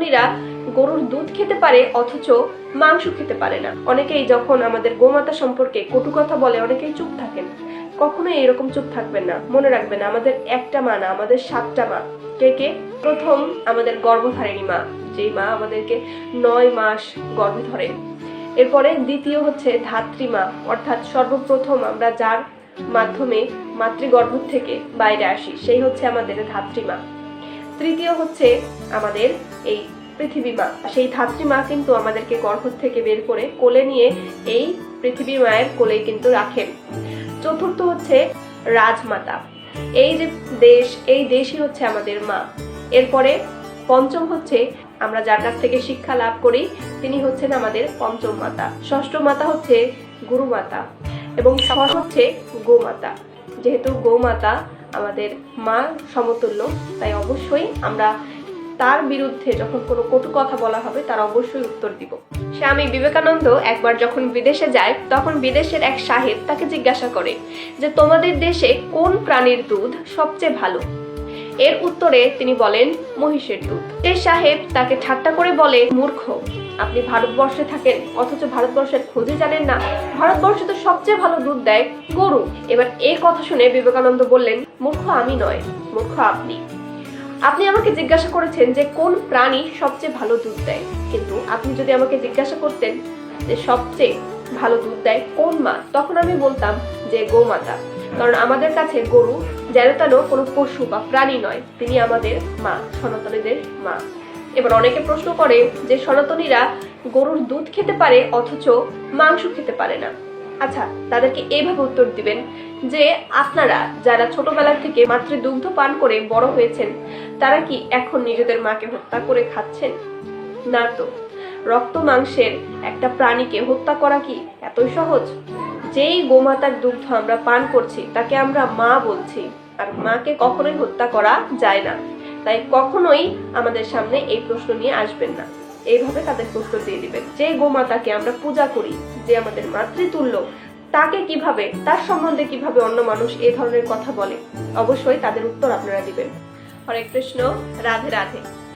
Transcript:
সনাতনীরা গরুর দুধ খেতে পারে, অথচ মাংস খেতে পারে না। অনেকেই যখন আমাদের গোমাতা সম্পর্কে কটু কথা বলে, অনেকেই চুপ থাকেন। কখনোই এরকম চুপ থাকবেন না। মনে রাখবেন, আমাদের একটা মা না, আমাদের সাতটা মা। কে কে? প্রথম আমাদের গর্ভধারিণী মা, যেই মা আমাদেরকে নয় মাস গর্ভে ধরে। এরপরে দ্বিতীয় হচ্ছে ধাত্রীমা অর্থাৎ সর্বপ্রথম আমরা যার মাধ্যমে মাতৃগর্ভ থেকে বাইরে আসি, সেই হচ্ছে আমাদের ধাত্রীমা তৃতীয় হচ্ছে আমাদের এই পৃথিবী মা। সেই ধাত্রী মা কিন্তু আমাদেরকে গর্ভ থেকে বের করে কোলে নিয়ে এই পৃথিবী মায়ের কোলেই কিন্তু রাখেন। চতুর্থ হচ্ছে রাজমাতা। এই যে দেশ, এই দেশই হচ্ছে আমাদের মা। এরপরে পঞ্চম হচ্ছে আমরা যার কাছ থেকে শিক্ষা লাভ করি, তিনি হচ্ছেন আমাদের পঞ্চম মাতা। ষষ্ঠ মাতা হচ্ছে গুরু মাতা এবং হচ্ছে গোমাতা। যেহেতু গোমাতা আমাদের মা সমতুল্য, তাই অবশ্যই আমরা তার বিরুদ্ধে যখন কোনো কটু কথা বলা হবে, তার অবশ্যই উত্তর দিব। স্বামী বিবেকানন্দ একবার যখন বিদেশে যায়, তখন বিদেশের এক সাহেব তাকে জিজ্ঞাসা করে যে, তোমাদের দেশে কোন প্রাণীর দুধ সবচেয়ে ভালো? এর উত্তরে তিনি বলেন, মহিষের দুধ। সেই সাহেব তাকে ঠাট্টা করে বলে, মূর্খ। আপনি ভারতবর্ষে থাকেন, অথচ ভারতবর্ষের খোঁজে জানেন না। ভারতবর্ষে তো সবচেয়ে ভালো দুধ দেয় গরু। এবার এই কথা শুনে বিবেকানন্দ বললেন, মূর্খ আমি নয়, মূর্খ আপনি। আপনি আমাকে জিজ্ঞাসা করেছেন যে কোন প্রাণী সবচেয়ে ভালো দুধ দেয়। কিন্তু আপনি যদি আমাকে জিজ্ঞাসা করতেন যে সবচেয়ে ভালো দুধ দেয় কোন মা, তখন আমি বলতাম যে গোমাতা। কারণ আমাদের কাছে গরু যেন তেন কোনো পশু বা প্রাণী নয়, তিনি আমাদের মা, সনাতনীদের মা। এবার অনেকে প্রশ্ন করে যে সনাতনীরা গরুর দুধ খেতে পারে, অথচ মাংস খেতে পারে না। আচ্ছা তাদেরকে এইভাবে উত্তর দিবেন যে আপনারা যারা ছোটবেলা থেকে মাতৃ দুগ্ধ পান করে বড় হয়েছেন, তারা কি এখন নিজেদের মাকে হত্যা করে খাচ্ছেন? না তো। রক্ত মাংসের একটা প্রাণীকে হত্যা করা কি এতই সহজ? যেই গোমাতার দুগ্ধ আমরা পান করছি, তাকে আমরা মা বলছি, আর মাকে কখনোই হত্যা করা যায় না। তাই কখনোই আমাদের সামনে এই প্রশ্ন নিয়ে আসবেন না। এইভাবে তাদের উত্তর দিয়ে দিবেন। যে গোমাতাকে আমরা পূজা করি, যে আমাদের মাতৃতুল্য, তাকে কীভাবে, তার সম্বন্ধে কীভাবে অন্য মানুষ এ ধরনের কথা বলে, অবশ্যই তাদের উত্তর আপনারা দিবেন। হরে কৃষ্ণ, রাধে রাধে।